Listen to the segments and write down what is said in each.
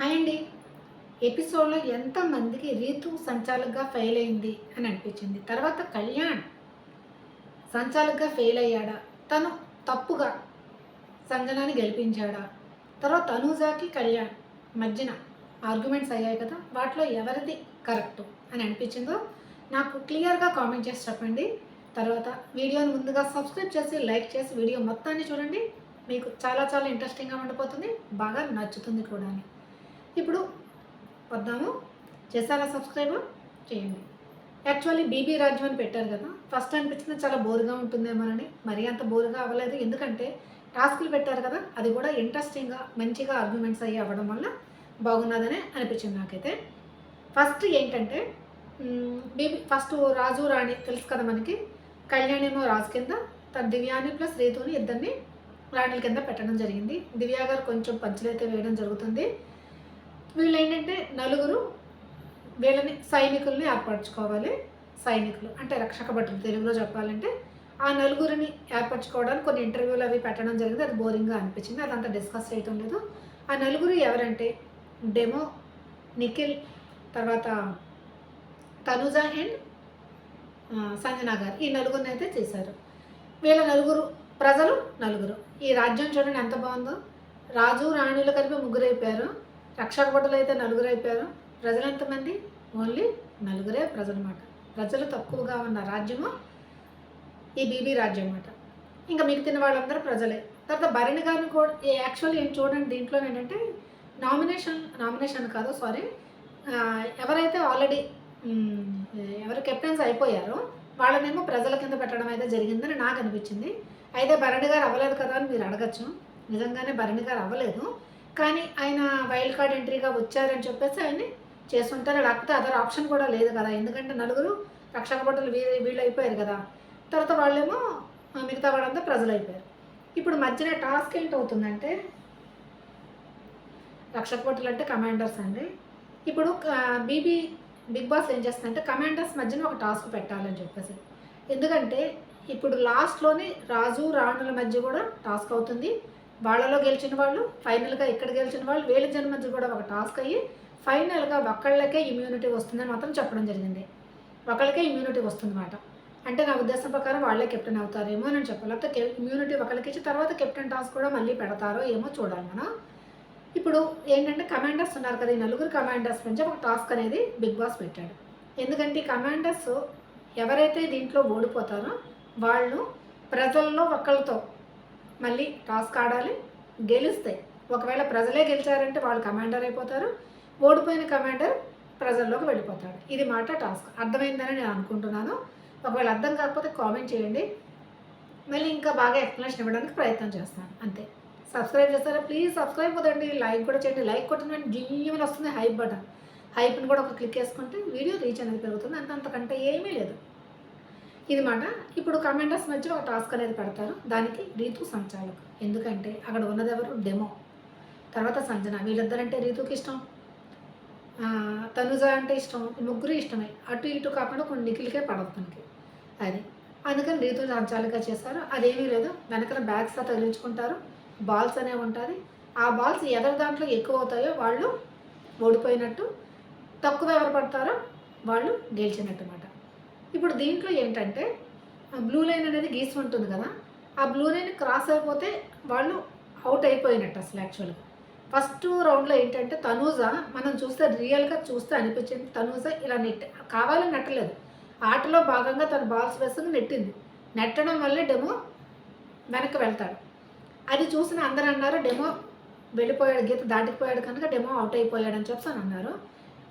Hi అండి ఎపిసోడ్లో ఎంతమందికి రీతు సంచాలకుగా ఫెయిల్ అయింది అని అనిపించింది. తర్వాత కళ్యాణ్ సంచాలకుగా ఫెయిల్ అయ్యాడా? తను తప్పుగా సంజనాన్ని గెలిపించాడా? తర్వాత అనూజాకి కళ్యాణ్ మధ్యన ఆర్గ్యుమెంట్స్ అయ్యాయి కదా వాటిలో ఎవరిది కరెక్ట్ అని అనిపించిందో నాకు క్లియర్గా కామెంట్ చేసి చెప్పండి. తర్వాత వీడియోని ముందుగా సబ్స్క్రైబ్ చేసి లైక్ చేసి వీడియో మొత్తాన్ని చూడండి. మీకు చాలా చాలా ఇంట్రెస్టింగ్గా ఉండిపోతుంది. బాగా నచ్చుతుంది కూడా అని. ఇప్పుడు వద్దాము. చేశారా సబ్స్క్రైబ్ చేయండి. యాక్చువల్లీ బీబీ రాజు అని పెట్టారు కదా. ఫస్ట్ అనిపించింది చాలా బోరుగా ఉంటుందేమోనని మరీ అంత బోరుగా అవ్వలేదు. ఎందుకంటే టాస్క్లు పెట్టారు కదా అది కూడా ఇంట్రెస్టింగ్గా మంచిగా ఆర్గ్యుమెంట్స్ అయ్యి అవ్వడం వల్ల బాగున్నదనే అనిపించింది నాకైతే. ఫస్ట్ ఏంటంటే బీబీ ఫస్ట్ రాజు రాణి తెలుసు కదా మనకి. కళ్యాణేమో రాజు కింద తన దివ్యాని ప్లస్ రేతుని ఇద్దరిని రాణిల కింద పెట్టడం జరిగింది. దివ్యా గారు కొంచెం పంచులైతే వేయడం జరుగుతుంది. వీళ్ళు ఏంటంటే నలుగురు వీళ్ళని సైనికుల్ని ఏర్పరచుకోవాలి. సైనికులు అంటే రక్షక భటులు తెలుగులో చెప్పాలంటే ఆ నలుగురిని ఏర్పరచుకోవడానికి కొన్ని ఇంటర్వ్యూలు అవి పెట్టడం జరిగింది. అది బోరింగ్గా అనిపించింది. అదంతా డిస్కస్ చేయటం లేదు. ఆ నలుగురు ఎవరంటే డెమో నిఖిల్ తర్వాత తనుజ అండ్ సంజనా గారు. ఈ నలుగురిని అయితే చేశారు. వీళ్ళ నలుగురు ప్రజలు నలుగురు. ఈ రాజ్యం చూడండి ఎంత బాగుందో. రాజు రాణులు కలిపి ముగ్గురైపోయారు. అయిపోయారు రక్షక భటులు అయితే నలుగురు అయిపోయారు ప్రజలు ఎంతమంది? ఓన్లీ నలుగురే ప్రజలమాట. ప్రజలు తక్కువగా ఉన్న రాజ్యము ఈ బీబీ రాజ్యం అన్నమాట ఇంకా మిగిలిన వాళ్ళందరూ ప్రజలే. తర్వాత భరణి గారిని కూడా యాక్చువల్లీ ఏం చూడండి దీంట్లో ఏంటంటే నామినేషన్ నామినేషన్ కాదు సారీ ఎవరైతే ఆల్రెడీ ఎవరు కెప్టెన్స్ అయిపోయారో వాళ్ళనేమో ప్రజల కింద పెట్టడం అయితే జరిగిందని నాకు అనిపించింది. అయితే భరణి గారు అవ్వలేదు కదా అని మీరు అడగచ్చు. నిజంగానే భరణి గారు అవ్వలేదు. కానీ ఆయన వైల్డ్ కార్డ్ ఎంట్రీగా వచ్చారని చెప్పేసి ఆయన్ని చేస్తుంటారు లేకపోతే అదర్ ఆప్షన్ కూడా లేదు కదా. ఎందుకంటే నలుగురు రక్షక భటులు వీళ్ళు వీళ్ళు అయిపోయారు కదా. తర్వాత వాళ్ళేమో మిగతా వాళ్ళంతా ప్రజలు అయిపోయారు ఇప్పుడు మధ్యన టాస్క్ ఏంటవుతుందంటే రక్షక భటులు అంటే కమాండర్స్ అండి. ఇప్పుడు బీబీ బిగ్ బాస్ ఏం చేస్తుందంటే కమాండర్స్ మధ్యన ఒక టాస్క్ పెట్టాలని చెప్పేసి. ఎందుకంటే ఇప్పుడు లాస్ట్లోనే రాజు రాణుల మధ్య కూడా టాస్క్ అవుతుంది. వాళ్ళలో గెలిచిన వాళ్ళు ఫైనల్గా ఇక్కడ గెలిచిన వాళ్ళు వేల జన్మ మధ్య కూడా ఒక టాస్క్ అయ్యి ఫైనల్గా ఒకళ్ళకే ఇమ్యూనిటీ వస్తుందని మాత్రం చెప్పడం జరిగింది. ఒకళ్ళకే ఇమ్యూనిటీ వస్తుందన్నమాట. అంటే నా ఉద్దేశం ప్రకారం వాళ్ళే కెప్టెన్ అవుతారేమో అని చెప్పాలి. లేకపోతే ఇమ్యూనిటీ ఒకరికి ఇచ్చి తర్వాత కెప్టెన్ టాస్క్ కూడా మళ్ళీ పెడతారో ఏమో చూడాలి మనం. ఇప్పుడు ఏంటంటే కమాండర్స్ ఉన్నారు కదా ఈ నలుగురు కమాండర్స్ నుంచి ఒక టాస్క్ అనేది బిగ్ బాస్ పెట్టాడు. ఎందుకంటే ఈ కమాండర్స్ ఎవరైతే దీంట్లో ఓడిపోతారో వాళ్ళు ప్రజల్లో ఒకళ్ళతో మళ్ళీ టాస్క్ ఆడాలి గెలిస్తే ఒకవేళ ప్రజలే గెలిచారంటే వాళ్ళు కమాండర్ అయిపోతారు ఓడిపోయిన కమాండర్ ప్రజల్లోకి వెళ్ళిపోతాడు. ఇది మాట టాస్క్. అర్థమైందని నేను అనుకుంటున్నాను. ఒకవేళ అర్థం కాకపోతే కామెంట్ చేయండి. మళ్ళీ ఇంకా బాగా ఎక్స్ప్లెనేషన్ ఇవ్వడానికి ప్రయత్నం చేస్తాను. అంతే. సబ్స్క్రైబ్ చేస్తారా? ప్లీజ్ సబ్స్క్రైబ్ కొదండి లైక్ కూడా చేయండి. లైక్ కొట్టిన జియ్యమని వస్తుంది. Hype button. హైప్ని కూడా ఒక క్లిక్ చేసుకుంటే వీడియో రీచ్ అనేది పెరుగుతుంది. అంత అంతకంటే ఏమీ లేదు. ఇది మాట ఇప్పుడు కమెంటర్స్ మధ్య ఒక టాస్క్ అనేది పెడతారు. దానికి రీతు సంచాలక్. ఎందుకంటే అక్కడ ఉన్నది ఎవరు డెమో. తర్వాత సంజన. వీళ్ళిద్దరంటే రీతుకి ఇష్టం. తనుజ అంటే ఇష్టం. ముగ్గురు ఇష్టమే. అటు ఇటు కాకుండా కొన్ని నిఖిల్కే పడదు తనకి. అది. అందుకని రీతు సంచాలక చేశారు అదేమీ లేదు. వెనకన బ్యాగ్స్ తగిలించుకుంటారు బాల్స్ అనేవి ఉంటుంది. ఆ బాల్స్ ఎవరి దాంట్లో ఎక్కువ అవుతాయో వాళ్ళు ఓడిపోయినట్టు తక్కువ ఎవరు పడతారో వాళ్ళు గెలిచినట్టు అన్నమాట ఇప్పుడు దీంట్లో ఏంటంటే బ్లూ లైన్ అనేది గీసి ఉంటుంది కదా ఆ బ్లూ లైన్ క్రాస్ అయిపోతే వాళ్ళు అవుట్ అయిపోయినట్టు అసలు యాక్చువల్గా ఫస్ట్ రౌండ్లో ఏంటంటే తనూజ మనం చూస్తే రియల్గా చూస్తే అనిపించింది. తనూజ ఇలా నెట్ కావాలని నెట్టలేదు. ఆటలో భాగంగా తన బాల్స్ వేసుకుని నెట్టింది. నెట్టడం వల్లే డెమో వెనక్కి వెళ్తాడు. అది చూసిన అందరూ అన్నారు డెమో వెళ్ళిపోయాడు గీత దాటిపోయాడు కనుక డెమో అవుట్ అయిపోయాడు అని చెప్పి అని అన్నారు.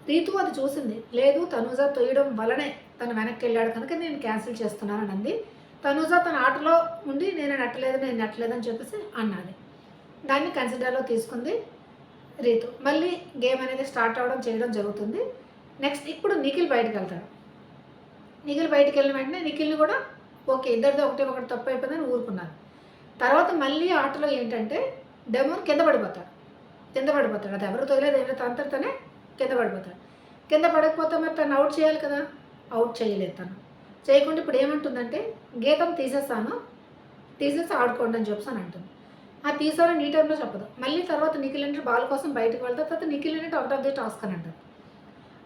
రీతు అది చూసింది. లేదు తనూజ తొయ్యడం వలనే తను వెనక్కి వెళ్ళాడు. కనుక నేను క్యాన్సిల్ చేస్తున్నాను అని అంది. తనూజ తన ఆటలో ఉండి నేను నట్టలేదు నేను నట్టలేదని చెప్పేసి అన్నది. దాన్ని కన్సిడర్లో తీసుకుంది రీతు. మళ్ళీ గేమ్ అనేది స్టార్ట్ అవ్వడం చేయడం జరుగుతుంది. నెక్స్ట్ ఇప్పుడు నిఖిల్ బయటకు వెళ్తాడు. నిఖిల్ బయటకు వెళ్ళిన వెంటనే నిఖిల్ని కూడా ఓకే ఇద్దరిది ఒకటి ఒకటి తప్పు అయిపోయిందని ఊరుకున్నారు తర్వాత మళ్ళీ ఆటలో ఏంటంటే డెమోన్ కింద పడిపోతాడు. కింద పడిపోతాడు. అది ఎవరు తొలలేదు ఏమైనా అంతటితోనే కింద పడిపోతాడు. కింద పడకపోతే మరి తను అవుట్ చేయాలి కదా. అవుట్ చేయలేదు తను. చేయకుండా ఇప్పుడు ఏమంటుందంటే గీతం తీసేస్తాను తీసేసి ఆడుకోండి అని చెప్పి అని అంటుంది. ఆ తీసారని ఈ టైంలో చెప్పదు. మళ్ళీ తర్వాత నిఖిల్ అంటే బాల్ కోసం బయటకు వెళ్తా తర్వాత నిఖిల్ అంటే అవుట్ ఆఫ్ ది టాస్క్ అని అంటారు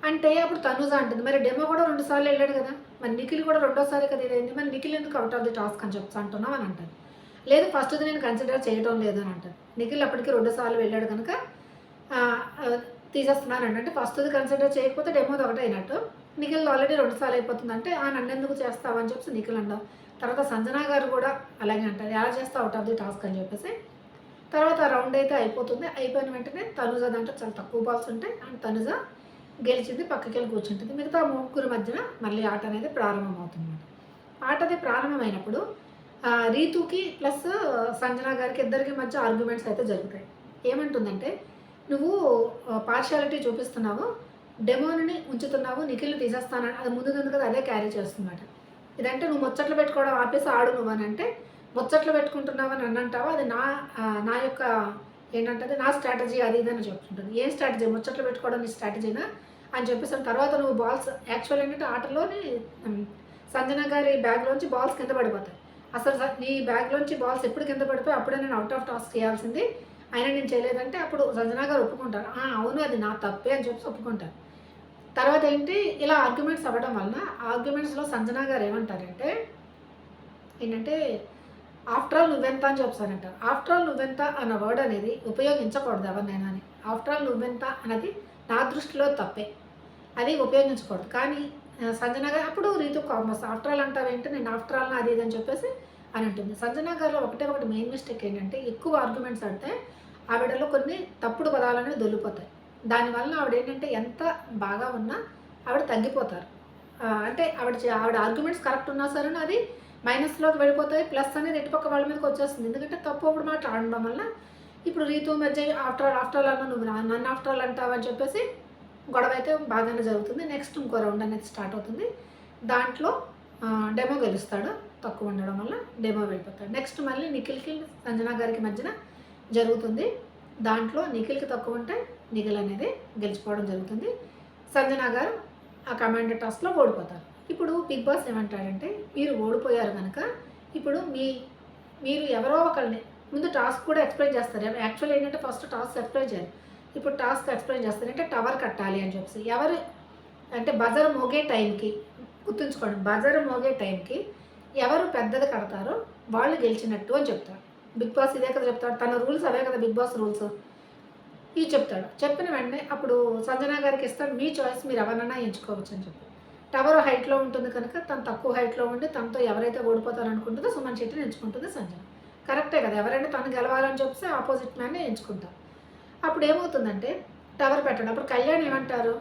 అంటే అప్పుడు తనుజ అంటుంది మరి డెమో కూడా రెండు సార్లు వెళ్ళాడు కదా మరి నిఖిల్ కూడా రెండోసారి కదా ఇదైంది మరి నిఖిల్ ఎందుకు అవుట్ ఆఫ్ ది టాస్క్ అని చెప్తా అంటున్నావు అని అంటారు లేదు ఫస్ట్ది నేను కన్సిడర్ చేయడం లేదు అని అంటారు నిఖిల్ అప్పటికి రెండు సార్లు వెళ్ళాడు కనుక తీసేస్తున్నాను అంటే ఫస్ట్ది కన్సిడర్ చేయకపోతే డెమోది ఒకటే అయినట్టు నిఖిల్ ఆల్రెడీ రెండు సార్లు అయిపోతుంది అంటే ఆ నన్నెందుకు చేస్తావని చేస్తావు? అని చెప్పి నిఖిల్ అంటావు తర్వాత సంజనా గారు కూడా అలాగే అంటారు. ఎలా చేస్తావు? అవుట్ ఆఫ్ ది టాస్క్ అని చెప్పేసి. తర్వాత రౌండ్ అయితే అయిపోతుంది. అయిపోయిన వెంటనే తనుజ దాంట్లో చాలా తక్కువ బాల్స్ ఉంటాయి. అండ్ తనుజ గెలిచింది పక్కకి వెళ్ళి కూర్చుంటుంది. మిగతా ముగ్గురు మధ్యన మళ్ళీ ఆట అనేది ప్రారంభమవుతుంది ఆటది ప్రారంభమైనప్పుడు రీతుకి ప్లస్ సంజనా గారికి ఇద్దరికి మధ్య ఆర్గ్యుమెంట్స్ అయితే జరుగుతాయి. ఏమంటుందంటే నువ్వు పార్షాలిటీ చూపిస్తున్నావు. డెమోని ఉంచుతున్నావు నిఖిల్ తీసేస్తానని అది ముందు ఉంది కదా అదే క్యారీ చేస్తుందన్నమాట ఇదంటే నువ్వు ముచ్చట్లు పెట్టుకోవడం ఆపేసి ఆడు నువ్వు అని అంటే ముచ్చట్లు పెట్టుకుంటున్నావు అని అన్నంటావా? అది నా నా యొక్క ఏంటంటే నా స్ట్రాటజీ అది ఇది అని చెప్తుంటుంది. ఏం స్ట్రాటజీ ముచ్చట్లు పెట్టుకోవడం నీ స్ట్రాటజీనా అని చెప్పేసి తర్వాత నువ్వు బాల్స్ యాక్చువల్ ఏంటంటే ఆటలోని సంజన గారి బ్యాగ్లోంచి బాల్స్ కింద పడిపోతాయి. అసలు నీ బ్యాగ్లోంచి బాల్స్ ఎప్పుడు కింద పడిపోయి అప్పుడే నేను అవుట్ ఆఫ్ టాస్క్ చేయాల్సింది. అయినా నేను చేయలేదంటే అప్పుడు సంజన గారు ఒప్పుకుంటారు. అవును అది నా తప్పే అని చెప్పేసి ఒప్పుకుంటారు. తర్వాత ఏంటి? ఇలా ఆర్గ్యుమెంట్స్ అవ్వడం వలన ఆర్గ్యుమెంట్స్లో సంజనా గారు ఏమంటారంటే ఏంటంటే ఆఫ్టర్ ఆల్ నువ్వెంత అని చెప్తానంటారు ఆఫ్టర్ ఆల్ నువ్వెంత అన్న వర్డ్ అనేది ఉపయోగించకూడదు ఎవరినైనా అని. ఆఫ్టర్ ఆల్ నువ్వెంత అన్నది నా దృష్టిలో తప్పే. అది ఉపయోగించకూడదు. కానీ సంజన గారు అప్పుడు రీతు కామర్స్ ఆఫ్టర్ ఆల్ అంటావేంటి నేను ఆఫ్టర్ ఆల్ అది ఇది అని చెప్పేసి అని అంటుంది. సంజన గారిలో ఒకటే ఒకటి మెయిన్ మిస్టేక్ ఏంటంటే ఎక్కువ ఆర్గ్యుమెంట్స్ అంటే ఆవిడలో కొన్ని తప్పుడు పదాలు అనేవి దొల్లిపోతాయి దానివల్ల ఆవిడ ఏంటంటే ఎంత బాగా ఉన్నా ఆవిడ తగ్గిపోతారు. అంటే ఆవిడ ఆవిడ ఆర్గ్యుమెంట్స్ కరెక్ట్ ఉన్నా సరే అది? మైనస్లోకి వెళ్ళిపోతుంది ప్లస్ అనేది ఎటుపక్క వాళ్ళ మీదకి వచ్చేస్తుంది. ఎందుకంటే తప్పు ఒకటి మాట ఆడడం వల్ల ఇప్పుడు రీతు మధ్య ఆఫ్టర్ ఆల్ ఆఫ్టర్ ఆల్ అన్న నువ్వు నన్ను ఆఫ్టర్ ఆల్ అంటావు అని చెప్పేసి గొడవ అయితే బాగానే జరుగుతుంది. నెక్స్ట్ ఇంకో రౌండ్ అనేది స్టార్ట్ అవుతుంది. దాంట్లో డెమో గెలుస్తాడు. తక్కువ ఉండడం వల్ల డెమో వెళ్ళిపోతాడు. నెక్స్ట్ మళ్ళీ నిఖిల్కి సంజనా గారికి మధ్యన జరుగుతుంది. దాంట్లో నిఖిల్కి తక్కువ ఉంటే నిఖిల్ అనేది గెలిచిపోవడం జరుగుతుంది. సంజనా గారు ఆ కమాండర్ టాస్క్లో ఓడిపోతారు. ఇప్పుడు బిగ్ బాస్ ఏమంటాడంటే మీరు ఓడిపోయారు కనుక ఇప్పుడు మీ మీరు ఎవరో ఒకరిని ముందు టాస్క్ కూడా ఎక్స్ప్లెయిన్ చేస్తారు. యాక్చువల్ ఏంటంటే ఫస్ట్ టాస్క్ ఎక్స్ప్లెయిన్ చేయాలి. ఇప్పుడు టాస్క్ ఎక్స్ప్లెయిన్ చేస్తారు అంటే టవర్ కట్టాలి అని చెప్పేసి. ఎవరు అంటే బజర్ మోగే టైంకి గుర్తుంచుకోండి బజర్ మోగే టైంకి ఎవరు పెద్దది కడతారో వాళ్ళు గెలిచినట్టు అని చెప్తారు. బిగ్ బాస్ ఇదే కదా చెప్తాడు. తన రూల్స్ అవే కదా బిగ్ బాస్ రూల్స్. ఇవి చెప్తాడు. చెప్పిన వెంటనే అప్పుడు సంజనా గారికి ఇస్తాడు మీ చాయిస్ మీరు ఎవరన్నా ఎంచుకోవచ్చు అని చెప్పి. టవర్ హైట్లో ఉంటుంది కనుక తను తక్కువ హైట్లో ఉండి తనతో ఎవరైతే ఓడిపోతారనుకుంటుందో సుమన్ శెట్టిని ఎంచుకుంటుంది సంజన. కరెక్టే కదా ఎవరైనా తను గెలవాలని చెప్తే ఆపోజిట్ మ్యాన్ని ఎంచుకుంటాం అప్పుడు ఏమవుతుందంటే టవర్ పెట్టడం. అప్పుడు కళ్యాణ్ ఏమంటారు?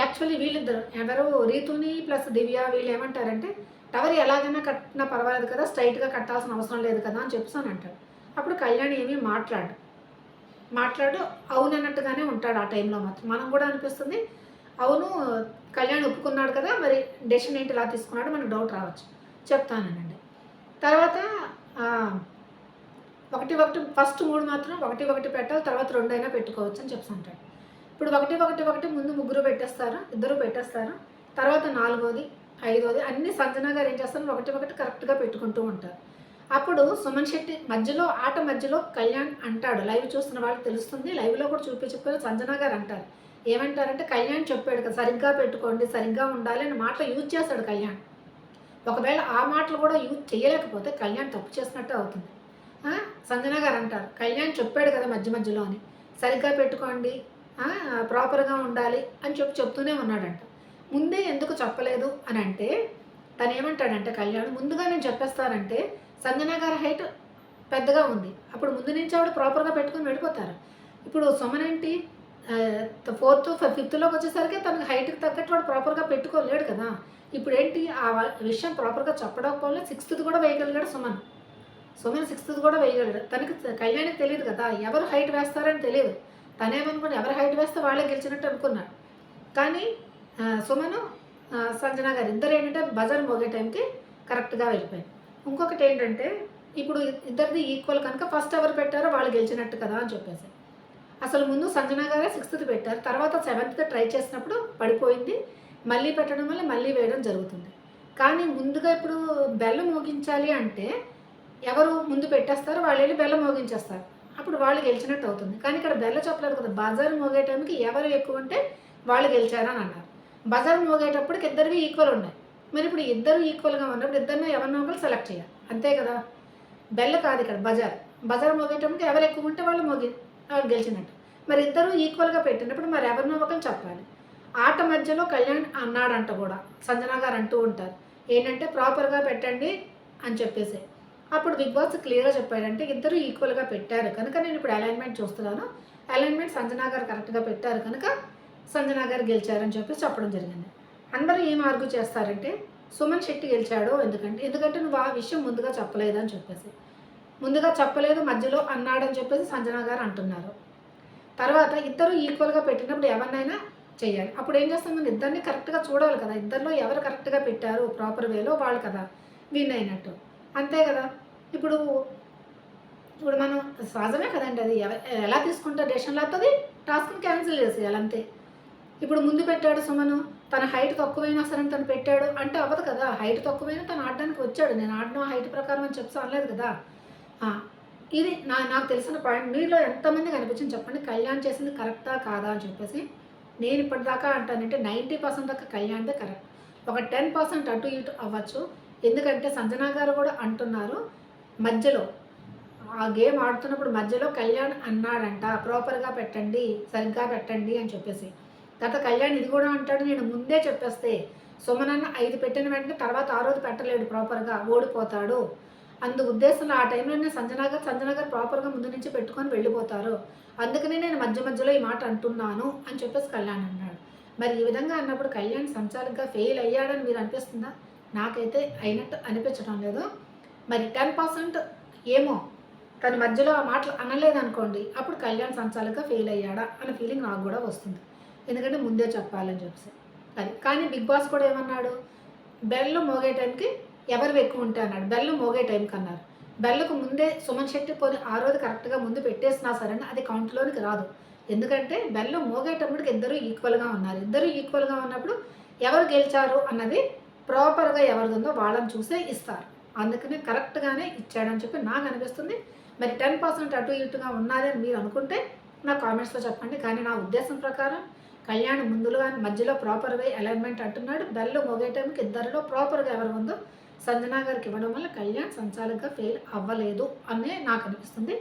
యాక్చువల్లీ వీళ్ళిద్దరు ఎవరు రీతుని ప్లస్ దివ్య వీళ్ళు ఏమంటారంటే టవర్ ఎలాగైనా కట్టినా పర్వాలేదు కదా స్ట్రైట్గా కట్టాల్సిన అవసరం లేదు కదా అని చెప్పేసి అంటాడు. అప్పుడు కళ్యాణ్ ఏమీ మాట్లాడు మాట్లాడు అవును అన్నట్టుగానే ఉంటాడు ఆ టైంలో మాత్రం. మనం కూడా అనిపిస్తుంది అవును కళ్యాణ్ ఒప్పుకున్నాడు కదా మరి డెసిషన్ ఏంటి ఇలా తీసుకున్నాడు మనకు డౌట్ రావచ్చు. చెప్తానండి. తర్వాత ఒకటి ఒకటి ఫస్ట్ మూడు మాత్రం ఒకటి ఒకటి పెట్టాలి తర్వాత రెండైనా పెట్టుకోవచ్చు అని చెప్తుంటాడు. ఇప్పుడు ఒకటి ఒకటి ఒకటి ముందు ముగ్గురు పెట్టేస్తారు ఇద్దరు పెట్టేస్తారు తర్వాత నాలుగోది ఐదోది అన్ని సంజన గారు ఏం చేస్తారు ఒకటి ఒకటి కరెక్ట్గా పెట్టుకుంటూ ఉంటారు. అప్పుడు సుమన్ శెట్టి మధ్యలో ఆట మధ్యలో కళ్యాణ్ అంటాడు. లైవ్ చూస్తున్న వాళ్ళకి తెలుస్తుంది. లైవ్లో కూడా చూపించకపోయినా సంజన గారు అంటారు. ఏమంటారంటే కళ్యాణ్ చెప్పాడు కదా సరిగ్గా పెట్టుకోండి సరిగ్గా ఉండాలి అని మాటలు యూజ్ చేస్తాడు కళ్యాణ్. ఒకవేళ ఆ మాటలు కూడా యూజ్ చేయలేకపోతే కళ్యాణ్ తప్పు చేసినట్టు అవుతుంది. సంజన గారు అంటారు. కళ్యాణ్ చెప్పాడు కదా మధ్య మధ్యలో అని. సరిగ్గా పెట్టుకోండి ప్రాపర్గా ఉండాలి అని చెప్పి చెప్తూనే ఉన్నాడంట. ముందే ఎందుకు చెప్పలేదు అని అంటే తను ఏమంటాడంటే కళ్యాణ్ ముందుగా నేను చెప్పేస్తానంటే సంజన గారి హైట్ పెద్దగా ఉంది. అప్పుడు ముందు నుంచి ఆవిడ ప్రాపర్గా పెట్టుకొని వెళ్ళిపోతారు. ఇప్పుడు సుమనేంటి ఫోర్త్ ఫిఫ్త్లోకి వచ్చేసరికి తనకి హైట్కి తగ్గట్టు వాడు ప్రాపర్గా పెట్టుకోలేడు కదా. ఇప్పుడు ఏంటి? ఆ విషయం ప్రాపర్గా చెప్పడం వల్ల సిక్స్త్ కూడా వేయగలిగాడు సుమన్. సుమన్ సిక్స్త్ కూడా వేయగలడు తనకి కళ్యాణికి తెలియదు కదా. ఎవరు హైట్ వేస్తారని తెలియదు. తనేమనుకుని ఎవరు హైట్ వేస్తే వాళ్ళే గెలిచినట్టు అనుకున్నాడు. కానీ సుమను సంజన గారు ఇద్దరు ఏంటంటే బజార్ మోగే టైంకి కరెక్ట్గా వెళ్ళిపోయింది ఇంకొకటి ఏంటంటే ఇప్పుడు ఇద్దరిది ఈక్వల్ కనుక ఫస్ట్ ఎవరు పెట్టారో వాళ్ళు గెలిచినట్టు కదా అని చెప్పేసి. అసలు ముందు సంజన గారే సిక్స్త్ పెట్టారు. తర్వాత సెవెంత్ ట్రై చేసినప్పుడు పడిపోయింది. మళ్ళీ పెట్టడం వల్ల మళ్ళీ వేయడం జరుగుతుంది. కానీ ముందుగా ఇప్పుడు బెల్లం మోగించాలి అంటే ఎవరు ముందు పెట్టేస్తారో వాళ్ళు వెళ్ళి బెల్లం మోగించేస్తారు. అప్పుడు వాళ్ళు గెలిచినట్టు అవుతుంది. కానీ ఇక్కడ బెల్ల చెప్పలేరు కదా. బజార్ మోగే టైంకి ఎవరు ఎక్కువ ఉంటే వాళ్ళు గెలిచారని అన్నారు. బజార్ మోగేటప్పటికి ఇద్దరివి ఈక్వల్ ఉన్నాయి. మరి ఇప్పుడు ఇద్దరు ఈక్వల్గా ఉన్నప్పుడు ఇద్దరిని ఎవరినో ఒకరు సెలెక్ట్ చేయాలి. అంతే కదా? బెల్ల కాదు ఇక్కడ బజార్. బజార్ మోగేటప్పుడు ఎవరు ఎక్కువ ఉంటే వాళ్ళు మోగి వాళ్ళు గెలిచినట్టు. మరి ఇద్దరు ఈక్వల్గా పెట్టినప్పుడు మరి ఎవరినో ఒకరు చెప్పాలి. ఆట మధ్యలో కళ్యాణ్ అన్నాడంట కూడా సంజన గారు అంటూ ఉంటారు. ఏంటంటే ప్రాపర్గా పెట్టండి అని చెప్పేసి. అప్పుడు బిగ్ బాస్ క్లియర్గా చెప్పాడంటే ఇద్దరు ఈక్వల్గా పెట్టారు కనుక నేను ఇప్పుడు అలైన్మెంట్ చూస్తున్నాను. అలైన్మెంట్ సంజనా గారు కరెక్ట్గా పెట్టారు కనుక సంజనా గారు గెలిచారని చెప్పి చెప్పడం జరిగింది. అందరూ ఏం ఆర్గ్యూ చేస్తారంటే సుమన్ శెట్టి గెలిచాడు ఎందుకంటే ఎందుకంటే నువ్వు ఆ విషయం ముందుగా చెప్పలేదు అని చెప్పేసి. ముందుగా చెప్పలేదు మధ్యలో అన్నాడని చెప్పేసి సంజనా గారు అంటున్నారు. తర్వాత ఇద్దరు ఈక్వల్గా పెట్టినప్పుడు ఎవరినైనా చేయాలి. అప్పుడు ఏం చేస్తాం మనం? ఇద్దరిని కరెక్ట్గా చూడాలి కదా. ఇద్దరిలో ఎవరు కరెక్ట్గా పెట్టారు? ప్రాపర్ వేలో వాళ్ళు కదా విన్ అయినట్టు. అంతే కదా? ఇప్పుడు ఇప్పుడు మనం సహజమే కదండి అది. ఎలా తీసుకుంటే డెసిషన్లో అవుతుంది టాస్క్ని క్యాన్సిల్ చేసేయాలి అంతే. ఇప్పుడు ముందు పెట్టాడు సుమను. తన హైట్ తక్కువైనా సరే తను పెట్టాడు అంటే అవ్వదు కదా. హైట్ తక్కువైనా తను ఆడడానికి వచ్చాడు. నేను ఆడడం హైట్ ప్రకారం అని చెప్తా అనలేదు కదా. ఇది నా నాకు తెలిసిన పాయింట్. మీలో ఎంతమంది కనిపించింది చెప్పండి. కళ్యాణ్ చేసింది కరెక్టా కాదా అని చెప్పేసి నేను ఇప్పటిదాకా అంటానంటే నైంటీ పర్సెంట్ దాకా కళ్యాణ్దే కరెక్ట్. ఒక టెన్ పర్సెంట్ అటు ఇటు అవ్వచ్చు. ఎందుకంటే సంజనా గారు కూడా అంటున్నారు మధ్యలో ఆ గేమ్ ఆడుతున్నప్పుడు మధ్యలో కళ్యాణ్ అన్నాడంట ప్రాపర్గా పెట్టండి సరిగ్గా పెట్టండి అని చెప్పేసి. తర్వాత కళ్యాణ్ ఇది కూడా అంటాడు నేను ముందే చెప్పేస్తే సుమనన్న ఐదు పెట్టిన వెంటనే తర్వాత ఆ రోజు పెట్టలేడు ప్రాపర్గా ఓడిపోతాడు. అందు ఉద్దేశంలో ఆ టైంలోనే సంజనా గారు ప్రాపర్గా ముందు నుంచి పెట్టుకొని వెళ్ళిపోతారు. అందుకనే నేను మధ్య మధ్యలో ఈ మాట అంటున్నాను అని చెప్పేసి కళ్యాణ్ అన్నాడు. మరి ఈ విధంగా అన్నప్పుడు కళ్యాణ్ సంచాలకుగా ఫెయిల్ అయ్యాడని మీరు అనిపిస్తుందా? నాకైతే అయినట్టు అనిపించడం లేదు. మరి టెన్ పర్సెంట్ ఏమో తను మధ్యలో ఆ మాటలు అనలేదనుకోండి అప్పుడు కళ్యాణ్ సంచాలకుగా ఫెయిల్ అయ్యాడా అనే ఫీలింగ్ నాకు కూడా వస్తుంది. ఎందుకంటే ముందే చెప్పాలని చెప్పేసి. అది. కానీ బిగ్ బాస్ కూడా ఏమన్నాడు? బెల్లు మోగే టైంకి ఎవరు ఎక్కువ ఉంటే అన్నాడు. బెల్లు మోగే టైంకి అన్నారు. బెల్లకు ముందే సుమన్ శెట్టి పోని ఆ రోజు కరెక్ట్గా ముందు పెట్టేసినా సరే అది కౌంట్లోనికి రాదు. ఎందుకంటే బెల్లం మోగేటప్పటికి ఇద్దరు ఈక్వల్గా ఉన్నారు. ఇద్దరు ఈక్వల్గా ఉన్నప్పుడు ఎవరు గెలిచారు అన్నది ప్రాపర్గా ఎవరిది ఉందో వాళ్ళని చూసే ఇస్తారు. అందుకనే కరెక్ట్గానే ఇచ్చాడని చెప్పి నాకు అనిపిస్తుంది. మరి టెన్ పర్సెంట్ అటు ఇటుగా ఉన్నారని మీరు అనుకుంటే నా కామెంట్స్లో చెప్పండి. కానీ నా ఉద్దేశం ప్రకారం కళ్యాణ్ ముందులుగా మధ్యలో ప్రాపర్ అలైన్మెంట్ అంటున్నాడు. బెల్లు మోగే టైంకి ఇద్దరిలో ప్రాపర్గా ఎవరు ఉందో సంజనా గారికి ఇవ్వడం వల్ల కళ్యాణ్ సంచాలకుగా ఫెయిల్ అవ్వలేదు అనే నాకు అనిపిస్తుంది.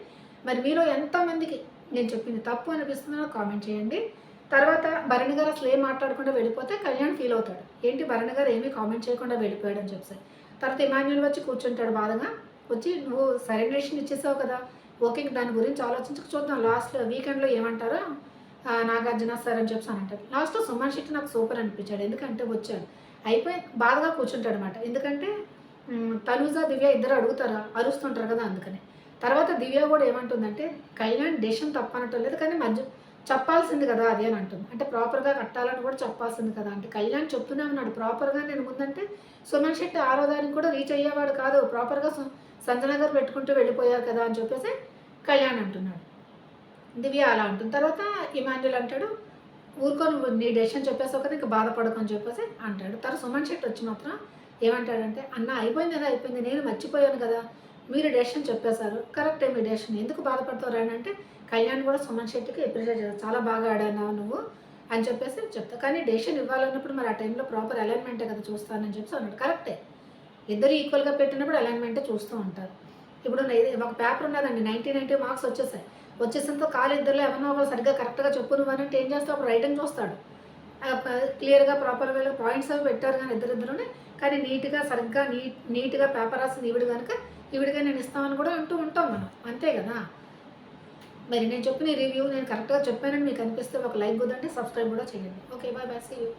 మరి మీలో ఎంతమందికి నేను చెప్పింది తప్పు అనిపిస్తుందో కామెంట్ చేయండి. తర్వాత భరణి గారు అసలు ఏం మాట్లాడకుండా వెళ్ళిపోతే కళ్యాణ్ ఫీల్ అవుతాడు. ఏంటి భరణి గారు ఏమీ కామెంట్ చేయకుండా వెళ్ళిపోయాడు అని చెప్పి తర్వాత ఇమాన్యుల్ వచ్చి కూర్చుంటాడు బాధగా. వచ్చి నువ్వు సరెండరేషన్ ఇచ్చేసావు కదా. ఓకే దాని గురించి ఆలోచించక చూద్దాం. లాస్ట్ వీకెండ్లో ఏమంటారో నాగార్జున సార్ అని చెప్పి అని అంటారు లాస్ట్లో సుమన్ శెట్టి నాకు సూపర్ అనిపించాడు. ఎందుకంటే వచ్చాడు. అయిపోయి బాధగా కూర్చుంటాడు అనమాట ఎందుకంటే మ్, తనూజ దివ్య ఇద్దరు అడుగుతారా? అరుస్తుంటారు కదా అందుకని. తర్వాత దివ్య కూడా ఏమంటుందంటే కళ్యాణ్ డెసిషన్ తప్పనటం లేదు కానీ మధ్య చెప్పాల్సింది కదా అది అని అంటుంది. అంటే ప్రాపర్గా కట్టాలని కూడా చెప్పాల్సింది కదా. అంటే కళ్యాణ్ చెప్తూనే ఉన్నాడు. ప్రాపర్గా నేను ముందంటే సుమన్ శెట్టి ఆరోదానికి కూడా రీచ్ అయ్యేవాడు కాదు. ప్రాపర్గా సంజనగర్ సంజన గారు పెట్టుకుంటూ వెళ్ళిపోయారు కదా అని చెప్పేసి కళ్యాణ్ అంటున్నాడు. దివ్య అలా ఉంటుంది తర్వాత ఇమాన్యుల్ అంటాడు ఊరుకొని నీ డెసిషన్ చెప్పేసి ఒకరికి ఇంకా బాధపడకని చెప్పేసి అంటాడు. తర్వాత సుమన్ శెట్టి వచ్చి మాత్రం ఏమంటాడంటే అన్న అయిపోయింది కదా అయిపోయింది. నేను మర్చిపోయాను కదా. మీరు డెసిషన్ చెప్పేశారు. కరెక్టే మీ డెసిషన్ ఎందుకు బాధపడతారు అని అంటే కళ్యాణ్ కూడా సుమన్ శెట్టికి అప్రిషియేట్ చేస్తారు చాలా బాగా ఆడావు నువ్వు అని చెప్పేసి చెప్తా. కానీ డెసిషన్ ఇవ్వాలన్నప్పుడు మరి ఆ టైంలో ప్రాపర్ అలైన్మెంటే కదా చూస్తానని చెప్పి అన్నాడు. కరెక్టే ఇద్దరు ఈక్వల్గా పెట్టినప్పుడు అలైన్మెంటే చూస్తూ ఉంటారు. ఇప్పుడు ఒక పేపర్ ఉన్నదండి నైంటీ నైంటీ మార్క్స్ వచ్చేసాయి. వచ్చేసంత కాలు ఇద్దరులో ఎవరినో ఒకరు సరిగ్గా కరెక్ట్గా చెప్పు నువ్వు అంటే ఏం చేస్తావు? అప్పుడు రైటింగ్ చూస్తాడు. క్లియర్గా ప్రాపర్ వేలో పాయింట్స్ అవి పెట్టారు కానీ ఇద్దరిద్దరునే. కానీ నీట్గా సరిగ్గా నీట్ నీట్గా పేపర్ రాసింది ఈవిడ కనుక ఈవిడిగా నేను ఇస్తామని కూడా అంటూ ఉంటాం మనం. అంతే కదా? మరి నేను చెప్పిన రివ్యూ నేను కరెక్ట్గా చెప్పానని మీకు అనిపిస్తే ఒక లైక్ కుదండి సబ్స్క్రైబ్ కూడా చేయండి. Okay bye bye see you